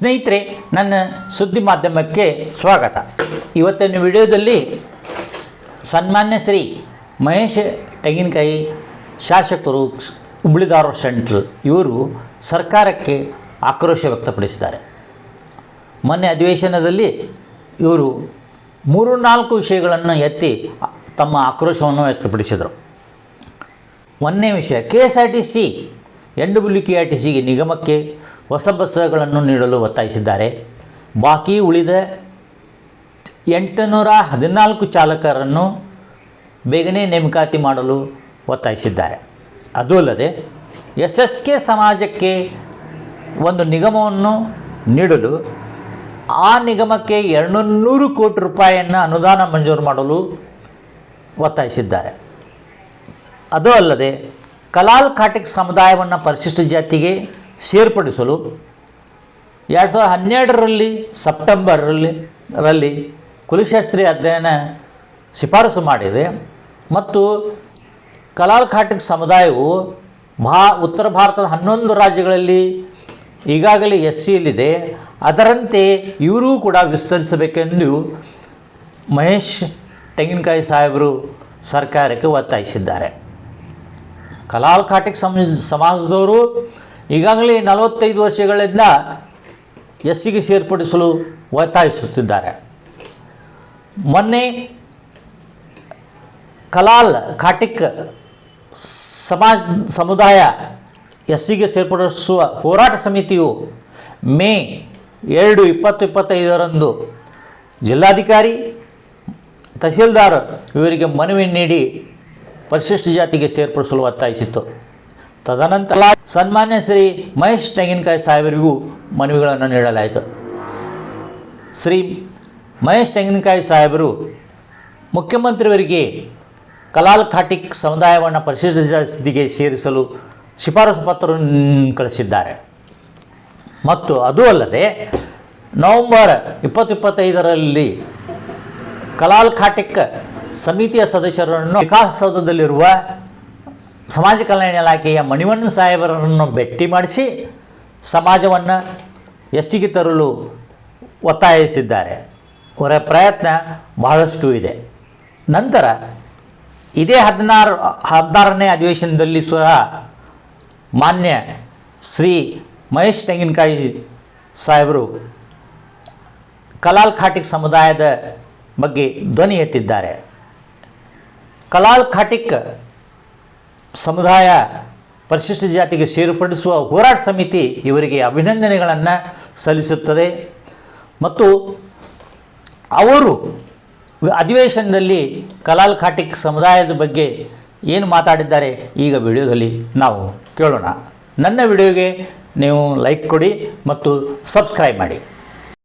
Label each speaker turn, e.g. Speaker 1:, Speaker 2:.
Speaker 1: ಸ್ನೇಹಿತರೆ, ನನ್ನ ಸುದ್ದಿ ಮಾಧ್ಯಮಕ್ಕೆ ಸ್ವಾಗತ. ಇವತ್ತಿನ ವಿಡಿಯೋದಲ್ಲಿ ಸನ್ಮಾನ್ಯ ಶ್ರೀ ಮಹೇಶ್ ತೆಂಗಿನಕಾಯಿ ಶಾಸಕರು ಹುಬ್ಳಿಧಾರವಾಡ ಸೆಂಟ್ರಲ್ ಇವರು ಸರ್ಕಾರಕ್ಕೆ ಆಕ್ರೋಶ ವ್ಯಕ್ತಪಡಿಸಿದ್ದಾರೆ. ಮೊನ್ನೆ ಅಧಿವೇಶನದಲ್ಲಿ ಇವರು ಮೂರು ನಾಲ್ಕು ವಿಷಯಗಳನ್ನು ಎತ್ತಿ ತಮ್ಮ ಆಕ್ರೋಶವನ್ನು ವ್ಯಕ್ತಪಡಿಸಿದರು. ಒಂದನೇ ವಿಷಯ, K S R T C, N W K R T ಸಿಗೆ ನಿಗಮಕ್ಕೆ ಹೊಸ ಬಸ್ಸುಗಳನ್ನು ನೀಡಲು ಒತ್ತಾಯಿಸಿದ್ದಾರೆ. ಬಾಕಿ ಉಳಿದ ಎಂಟುನೂರ ಹದಿನಾಲ್ಕು ಚಾಲಕರನ್ನು ಬೇಗನೆ ನೇಮಕಾತಿ ಮಾಡಲು ಒತ್ತಾಯಿಸಿದ್ದಾರೆ. ಅದೂ ಅಲ್ಲದೆ ಎಸ್ ಎಸ್ ಕೆ ಸಮಾಜಕ್ಕೆ ಒಂದು ನಿಗಮವನ್ನು ನೀಡಲು ಆ ನಿಗಮಕ್ಕೆ ಎರಡುನೂರು ಕೋಟಿ ರೂಪಾಯಿಯನ್ನು ಅನುದಾನ ಮಂಜೂರು ಮಾಡಲು ಒತ್ತಾಯಿಸಿದ್ದಾರೆ. ಅದೂ ಅಲ್ಲದೆ, ಕಲಾಲ್ ಕಾಟಿಕ್ ಸಮುದಾಯವನ್ನು ಪರಿಶಿಷ್ಟ ಜಾತಿಗೆ ಸೇರ್ಪಡಿಸಲು ಎರಡು ಸಾವಿರದ ಹನ್ನೆರಡರಲ್ಲಿ ಸೆಪ್ಟೆಂಬರಲ್ಲಿ ರಲ್ಲಿ ಕುಲಶಾಸ್ತ್ರಿ ಅಧ್ಯಯನ ಶಿಫಾರಸು ಮಾಡಿದೆ ಮತ್ತು ಕಲಾಲ್ ಖಾಟಿಕ್ ಸಮುದಾಯವು ಭಾ, ಉತ್ತರ ಭಾರತದ ಹನ್ನೊಂದು ರಾಜ್ಯಗಳಲ್ಲಿ ಈಗಾಗಲೇ ಎಸ್ ಸಿಯಲ್ಲಿದೆ ಅದರಂತೆ ಇವರೂ ಕೂಡ ವಿಸ್ತರಿಸಬೇಕೆಂದು ಮಹೇಶ್ ತೆಂಗಿನಕಾಯಿ ಸಾಹೇಬರು ಸರ್ಕಾರಕ್ಕೆ ಒತ್ತಾಯಿಸಿದ್ದಾರೆ. ಕಲಾಲ್ ಖಾಟಿಕ್ ಸಮ, ಸಮಾಜದವರು ಈಗಾಗಲೇ ನಲವತ್ತೈದು ವರ್ಷಗಳಿಂದ ಎಸ್ಸಿಗೆ ಸೇರ್ಪಡಿಸಲು ಒತ್ತಾಯಿಸುತ್ತಿದ್ದಾರೆ. ಮೊನ್ನೆ ಕಲಾಲ್ ಕಾಟಿಕ್ ಸಮಾಜ ಸಮುದಾಯ ಎಸ್ಸಿಗೆ ಸೇರ್ಪಡಿಸುವ ಹೋರಾಟ ಸಮಿತಿಯು ಮೇ ಎರಡು ಇಪ್ಪತ್ತು ಇಪ್ಪತ್ತೈದರಂದು ಜಿಲ್ಲಾಧಿಕಾರಿ, ತಹಸೀಲ್ದಾರ್ ಇವರಿಗೆ ಮನವಿ ನೀಡಿ ಪರಿಶಿಷ್ಟ ಜಾತಿಗೆ ಸೇರ್ಪಡಿಸಲು ಒತ್ತಾಯಿಸಿತ್ತು. ತದನಂತರ ಸನ್ಮಾನ್ಯ ಶ್ರೀ ಮಹೇಶ್ ತೆಂಗಿನಕಾಯಿ ಸಾಹೇಬರಿಗೂ ಮನವಿಗಳನ್ನು ನೀಡಲಾಯಿತು. ಶ್ರೀ ಮಹೇಶ್ ತೆಂಗಿನಕಾಯಿ ಸಾಹೇಬರು ಮುಖ್ಯಮಂತ್ರಿಯವರಿಗೆ ಕಲಾಲ್ ಖಾಟಿಕ್ ಸಮುದಾಯವನ್ನು ಪರಿಶಿಷ್ಟ ಸ್ಥಿತಿಗೆ ಸೇರಿಸಲು ಶಿಫಾರಸು ಪತ್ರವನ್ನು ಕಳಿಸಿದ್ದಾರೆ. ಮತ್ತು ಅದೂ ಅಲ್ಲದೆ ನವೆಂಬರ್ ಇಪ್ಪತ್ತು ಇಪ್ಪತ್ತೈದರಲ್ಲಿ ಕಲಾಲ್ ಖಾಟಿಕ್ ಸಮಿತಿಯ ಸದಸ್ಯರನ್ನು ವಿಕಾಸಸೌಧದಲ್ಲಿರುವ ಸಮಾಜ ಕಲ್ಯಾಣ ಇಲಾಖೆಯ ಮಣಿವಣ್ಣ ಸಾಹೇಬರನ್ನು ಭೇಟಿ ಮಾಡಿಸಿ ಸಮಾಜವನ್ನು ಎಸ್ಸಿಗೆ ತರಲು ಒತ್ತಾಯಿಸಿದ್ದಾರೆ. ಅವರ ಪ್ರಯತ್ನ ಬಹಳಷ್ಟು ಇದೆ. ನಂತರ ಇದೇ ಹದಿನಾರು, ಹದಿನಾರನೇ ಅಧಿವೇಶನದಲ್ಲಿ ಸಹ ಮಾನ್ಯ ಶ್ರೀ ಮಹೇಶ್ ತೆಂಗಿನಕಾಯಿ ಸಾಹೇಬರು ಕಲಾಲ್ ಖಾಟಿಕ್ ಸಮುದಾಯದ ಬಗ್ಗೆ ಧ್ವನಿ ಎತ್ತಿದ್ದಾರೆ. ಕಲಾಲ್ ಖಾಟಿಕ್ ಸಮುದಾಯ ಪರಿಶಿಷ್ಟ ಜಾತಿಗೆ ಸೇರ್ಪಡಿಸುವ ಹೋರಾಟ ಸಮಿತಿ ಇವರಿಗೆ ಅಭಿನಂದನೆಗಳನ್ನು ಸಲ್ಲಿಸುತ್ತದೆ. ಮತ್ತು ಅವರು ಅಧಿವೇಶನದಲ್ಲಿ ಕಲಾಲ್ ಖಾಟಿಕ್ ಸಮುದಾಯದ ಬಗ್ಗೆ ಏನು ಮಾತಾಡಿದ್ದಾರೆ ಈಗ ವಿಡಿಯೋದಲ್ಲಿ ನಾವು ಕೇಳೋಣ. ನನ್ನ ವಿಡಿಯೋಗೆ ನೀವು ಲೈಕ್ ಕೊಡಿ ಮತ್ತು ಸಬ್ಸ್ಕ್ರೈಬ್ ಮಾಡಿ.